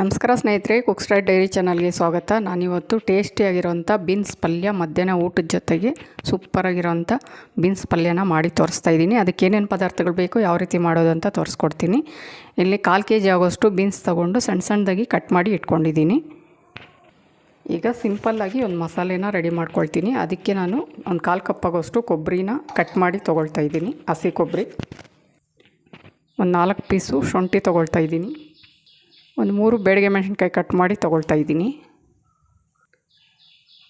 ನಮಸ್ಕಾರ ಸ್ನೇಹಿತರೆ cook dairy ಚಾನಲ್ಗೆ ಸ್ವಾಗತ. ನಾನಿವತ್ತು ಟೇಸ್ಟಿಯಾಗಿರೋಂಥ ಬೀನ್ಸ್ ಪಲ್ಯ ಮಧ್ಯಾಹ್ನ ಊಟದ ಜೊತೆಗೆ ಸೂಪರಾಗಿರೋಂಥ ಬೀನ್ಸ್ ಪಲ್ಯನ ಮಾಡಿ ತೋರಿಸ್ತಾ ಇದ್ದೀನಿ. ಅದಕ್ಕೆ ಏನೇನು ಪದಾರ್ಥಗಳು ಬೇಕು, ಯಾವ ರೀತಿ ಮಾಡೋದು ಅಂತ ತೋರಿಸ್ಕೊಡ್ತೀನಿ. ಇಲ್ಲಿ ಕಾಲು ಕೆ ಜಿ ಆಗೋಷ್ಟು ಬೀನ್ಸ್ ತೊಗೊಂಡು ಸಣ್ಣ ಸಣ್ಣದಾಗಿ ಕಟ್ ಮಾಡಿ ಇಟ್ಕೊಂಡಿದ್ದೀನಿ. ಈಗ ಸಿಂಪಲ್ಲಾಗಿ ಒಂದು ಮಸಾಲೆನ ರೆಡಿ ಮಾಡ್ಕೊಳ್ತೀನಿ. ಅದಕ್ಕೆ ನಾನು ಒಂದು ಕಾಲು ಕಪ್ ಆಗೋಷ್ಟು ಕೊಬ್ಬರಿನ ಕಟ್ ಮಾಡಿ ತೊಗೊಳ್ತಾ ಇದ್ದೀನಿ. ಹಸಿ ಕೊಬ್ಬರಿ. ಒಂದು ನಾಲ್ಕು ಪೀಸು ಶುಂಠಿ ತೊಗೊಳ್ತಾ ಇದ್ದೀನಿ. ಒಂದು ಮೂರು ಬೇಡಿಗೆ ಮೆಣಸಿನ್ಕಾಯಿ ಕಟ್ ಮಾಡಿ ತೊಗೊಳ್ತಾ ಇದ್ದೀನಿ.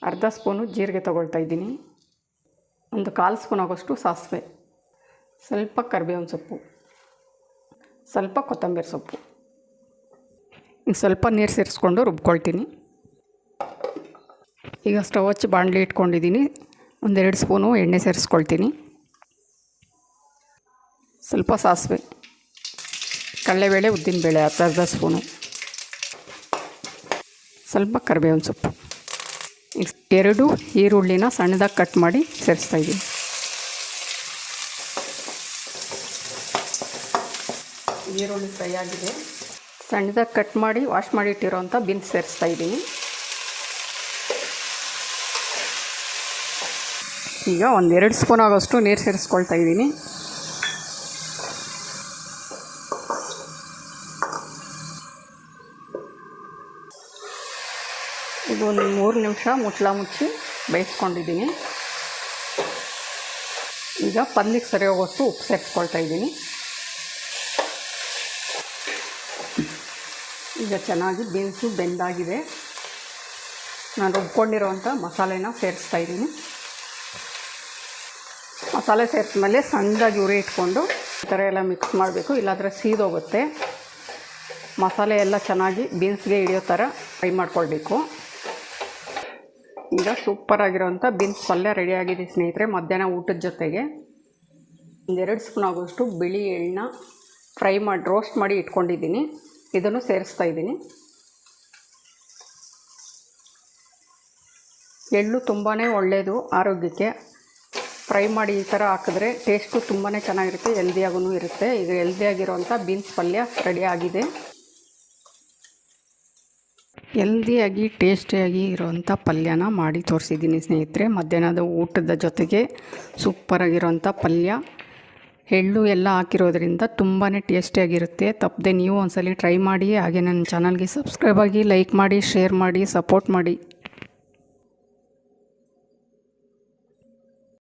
ಅರ್ಧ ಸ್ಪೂನು ಜೀರಿಗೆ ತೊಗೊಳ್ತಾ ಇದ್ದೀನಿ. ಒಂದು ಕಾಲು ಸ್ಪೂನ್ ಆಗೋಷ್ಟು ಸಾಸಿವೆ. ಸ್ವಲ್ಪ ಕರಿಬೇವಿನ ಸೊಪ್ಪು. ಸ್ವಲ್ಪ ಕೊತ್ತಂಬರಿ ಸೊಪ್ಪು. ಇನ್ನು ಸ್ವಲ್ಪ ನೀರು ಸೇರಿಸ್ಕೊಂಡು ರುಬ್ಕೊಳ್ತೀನಿ. ಈಗ ಸ್ಟವ್ ಹಚ್ಚಿ ಬಾಣಲಿ ಇಟ್ಕೊಂಡಿದ್ದೀನಿ. ಒಂದೆರಡು ಸ್ಪೂನು ಎಣ್ಣೆ ಸೇರಿಸ್ಕೊಳ್ತೀನಿ. ಸ್ವಲ್ಪ ಸಾಸಿವೆ. ಕಡಲೆಬೇಳೆ ಉದ್ದಿನಬೇಳೆ, ಅರ್ಧ ಅರ್ಧ ಸ್ಪೂನು. ಸ್ವಲ್ಪ ಕರಿಬೇವಿನ ಸೊಪ್ಪು. ಎರಡು ಈರುಳ್ಳಿನ ಸಣ್ಣದಾಗಿ ಕಟ್ ಮಾಡಿ ಸೇರಿಸ್ತಾ ಇದ್ದೀನಿ. ಈರುಳ್ಳಿ ಫ್ರೈ ಆಗಿದೆ. ಸಣ್ಣದಾಗಿ ಕಟ್ ಮಾಡಿ ವಾಶ್ ಮಾಡಿ ಇಟ್ಟಿರೋವಂಥ ಬೀನ್ಸ್ ಸೇರಿಸ್ತಾ ಇದ್ದೀನಿ. ಈಗ ಒಂದೆರಡು ಸ್ಪೂನ್ ಆಗೋಷ್ಟು ನೀರು ಸೇರಿಸ್ಕೊಳ್ತಾ ಇದ್ದೀನಿ. ಇದು ಒಂದು ಮೂರು ನಿಮಿಷ ಮುಚ್ಚಳ ಮುಚ್ಚಿ ಬೇಯಿಸ್ಕೊಂಡಿದ್ದೀನಿ. ಈಗ ಪಲ್ಯಕ್ಕೆ ಸರಿ ಹೋಗೋಷ್ಟು ಉಪ್ಪು ಸೇರಿಸ್ಕೊಳ್ತಾ ಇದ್ದೀನಿ. ಈಗ ಚೆನ್ನಾಗಿ ಬೀನ್ಸು ಬೆಂದಾಗಿದೆ. ನಾನು ರುಬ್ಕೊಂಡಿರೋವಂಥ ಮಸಾಲೆನ ಸೇರಿಸ್ತಾ ಇದ್ದೀನಿ. ಮಸಾಲೆ ಸೇರಿಸ್ಮೇಲೆ ಸಣ್ಣದಾಗಿ ಉರಿ ಇಟ್ಕೊಂಡು ಈ ಥರ ಎಲ್ಲ ಮಿಕ್ಸ್ ಮಾಡಬೇಕು, ಇಲ್ಲಾಂದರೆ ಸೀದೋಗುತ್ತೆ. ಮಸಾಲೆ ಎಲ್ಲ ಚೆನ್ನಾಗಿ ಬೀನ್ಸ್ಗೆ ಹಿಡಿಯೋ ಥರ ಫ್ರೈ ಮಾಡ್ಕೊಳ್ಬೇಕು. ಈಗ ಸೂಪರಾಗಿರೋಂಥ ಬೀನ್ಸ್ ಪಲ್ಯ ರೆಡಿಯಾಗಿದೆ ಸ್ನೇಹಿತರೆ, ಮಧ್ಯಾಹ್ನ ಊಟದ ಜೊತೆಗೆ. ಒಂದೆರಡು ಸ್ಪೂನ್ ಆಗೋಷ್ಟು ಬಿಳಿ ಎಣ್ಣೆ ಫ್ರೈ ಮಾಡಿ ರೋಸ್ಟ್ ಮಾಡಿ ಇಟ್ಕೊಂಡಿದ್ದೀನಿ. ಇದನ್ನು ಸೇರಿಸ್ತಾ ಇದ್ದೀನಿ. ಎಳ್ಳು ತುಂಬಾ ಒಳ್ಳೆಯದು ಆರೋಗ್ಯಕ್ಕೆ. ಫ್ರೈ ಮಾಡಿ ಈ ಥರ ಹಾಕಿದ್ರೆ ಟೇಸ್ಟು ತುಂಬಾ ಚೆನ್ನಾಗಿರುತ್ತೆ ಹೆಲ್ದಿಯಾಗೂ ಇರುತ್ತೆ. ಈಗ ಹೆಲ್ದಿಯಾಗಿರೋವಂಥ ಬೀನ್ಸ್ ಪಲ್ಯ ರೆಡಿ ಆಗಿದೆ. ಹೆಲ್ದಿಯಾಗಿ, ಟೇಸ್ಟಿಯಾಗಿ ಇರೋವಂಥ ಪಲ್ಯನ ಮಾಡಿ ತೋರಿಸಿದ್ದೀನಿ ಸ್ನೇಹಿತರೆ. ಮಧ್ಯಾಹ್ನದ ಊಟದ ಜೊತೆಗೆ ಸೂಪರಾಗಿರೋಂಥ ಪಲ್ಯ. ಎಳ್ಳು ಎಲ್ಲ ಹಾಕಿರೋದ್ರಿಂದ ತುಂಬಾ ಟೇಸ್ಟಿಯಾಗಿರುತ್ತೆ. ತಪ್ಪದೆ ನೀವು ಒಂದ್ಸಲಿ ಟ್ರೈ ಮಾಡಿ, ಹಾಗೆ ನನ್ನ ಚಾನಲ್ಗೆ ಸಬ್ಸ್ಕ್ರೈಬ್ ಆಗಿ ಲೈಕ್ ಮಾಡಿ, ಶೇರ್ ಮಾಡಿ, ಸಪೋರ್ಟ್ ಮಾಡಿ.